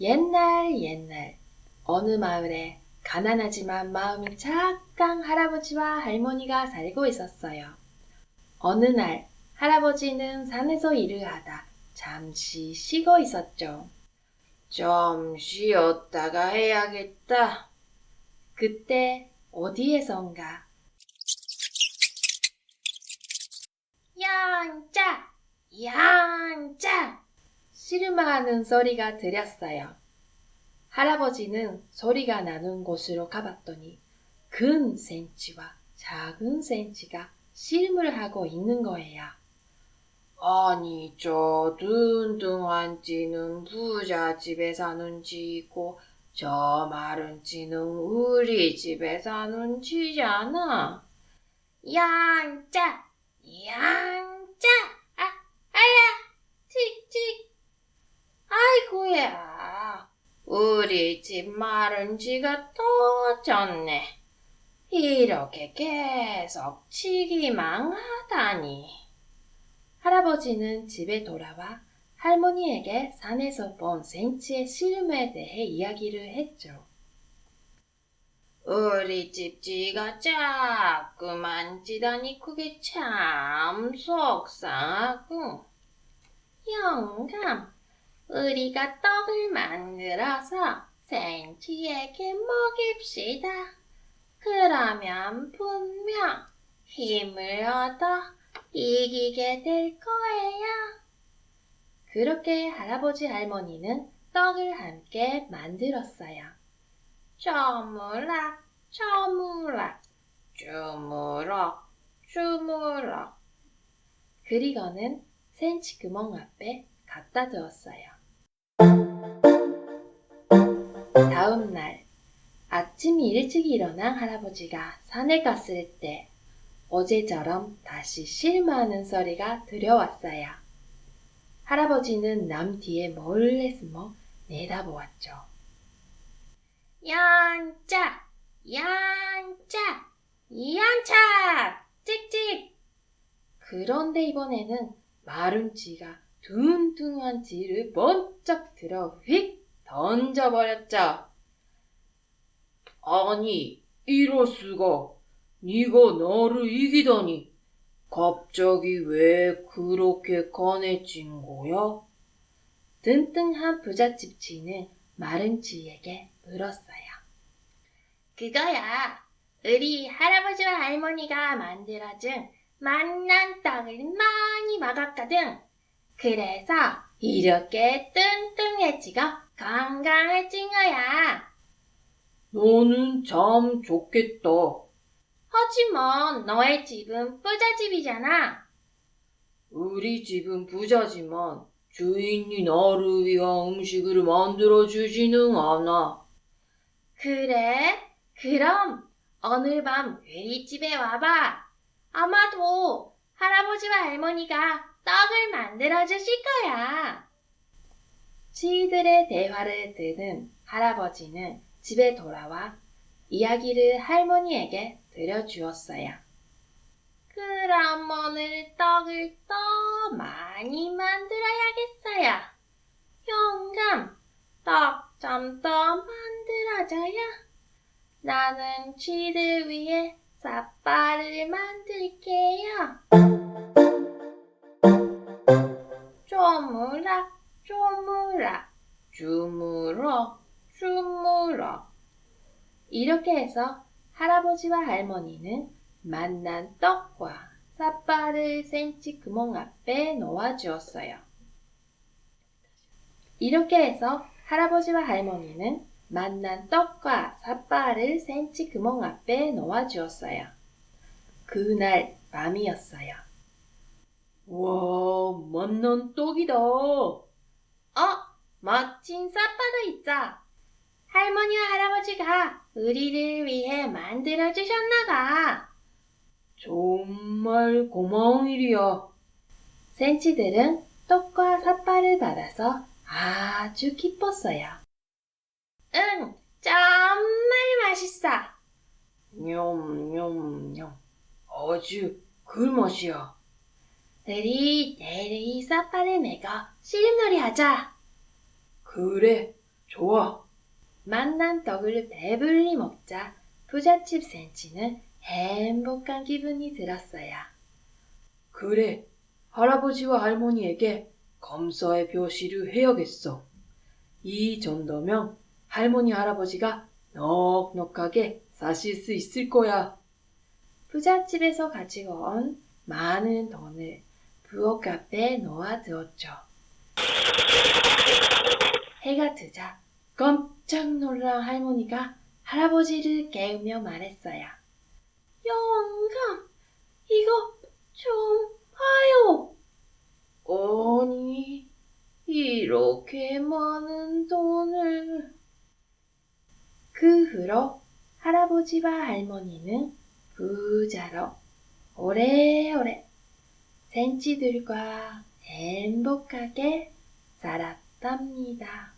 옛날 옛날 어느 마을에 가난하지만 마음이 착한 할아버지와 할머니가 살고 있었어요. 어느 날 할아버지는 산에서 일을 하다 잠시 쉬고 있었죠. 좀 쉬었다가 해야겠다. 그때 어디에선가 양짜 양짜 씨름하는 소리가 들렸어요. 할아버지는 소리가 나는 곳으로 가봤더니 큰 센치와 작은 센치가 씨름을 하고 있는 거예요. 아니 저 뚱뚱한 찌는 부자 집에 사는 쥐고 저 마른 찌는 우리 집에 사는 쥐잖아. 양짜 양짜 아 아야 칙칙 아이고야 우리 집 마른 쥐가 또 졌네. 이렇게 계속 치기만 하다니. 할아버지는 집에 돌아와 할머니에게 산에서 본 센치의 씨름에 대해 이야기를 했죠. 우리 집 쥐가 자꾸만 찌다니 그게 참 속상하고. 영감, 우리가 떡을 만들어서 센치에게 먹입시다. 그러면 분명 힘을 얻어 이기게 될 거예요. 그렇게 할아버지 할머니는 떡을 함께 만들었어요. 저물락, 저물락, 주물럭, 주물럭. 그리고는 센치 구멍 앞에 갖다 두었어요. 다음 날 아침 일찍 일어난 할아버지가 산에 갔을 때 어제처럼 다시 실마하는 소리가 들려왔어요. 할아버지는 남 뒤에 몰래 숨어 내다보았죠. 양짜, 양짜, 양차, 찍찍. 그런데 이번에는 마른 쥐가 뚱뚱한 쥐를 번쩍 들어 휙 던져버렸죠. 아니, 이럴 수가. 네가 나를 이기다니. 갑자기 왜 그렇게 강해진 거야? 뜬뜬한 부잣집 쥐는 마른 쥐에게 물었어요. 그거야. 우리 할아버지와 할머니가 만들어준 맛난 떡을 많이 먹었거든. 그래서 이렇게 뚱뚱해지고 건강해진 거야. 너는 참 좋겠다. 하지만 너의 집은 부잣집이잖아. 우리 집은 부자지만 주인이 나를 위한 음식을 만들어 주지는 않아. 그래? 그럼 오늘 밤 우리 집에 와봐. 아마도 할아버지와 할머니가 떡을 만들어 주실 거야. 쥐들의 대화를 들은 할아버지는 집에 돌아와 이야기를 할머니에게 들려주었어요. 그럼 오늘 떡을 더 많이 만들어야겠어요. 영감, 떡 좀 더 만들어줘요. 나는 쥐들 위해 삿발을 만들게요. 쪼무락, 쪼무락, 주무럭, 주무럭. 이렇게 해서 할아버지와 할머니는 만난 떡과 삿발을 센치 구멍 앞에 놓아 주었어요. 이렇게 해서 할아버지와 할머니는 만난 떡과 삿발을 센치 구멍 앞에 놓아 주었어요. 그날 밤이었어요. 와, 만난 떡이다. 어, 멋진 삿발도 있자. 할머니와 할아버지가 우리를 위해 만들어 주셨나봐. 정말 고마운 일이야. 센치들은 떡과 삿발을 받아서 아주 기뻤어요. 응, 정말 맛있어. 냠냠냠. 아주 꿀맛이야. 우리 내일 이 삿발을 메고 씨름놀이 하자. 그래, 좋아. 만난 떡을 배불리 먹자 부잣집 센치는 행복한 기분이 들었어요. 그래, 할아버지와 할머니에게 감사의 표시를 해야겠어. 이 정도면 할머니 할아버지가 넉넉하게 사실 수 있을 거야. 부잣집에서 가지고 온 많은 돈을 부엌 앞에 놓아두었죠. 해가 뜨자 깜짝 놀란 할머니가 할아버지를 깨우며 말했어요. 영감, 이거 좀 봐요. 아니, 이렇게 많은 돈을. 그 후로 할아버지와 할머니는 부자로 오래오래 센치들과 행복하게 살았 답니다.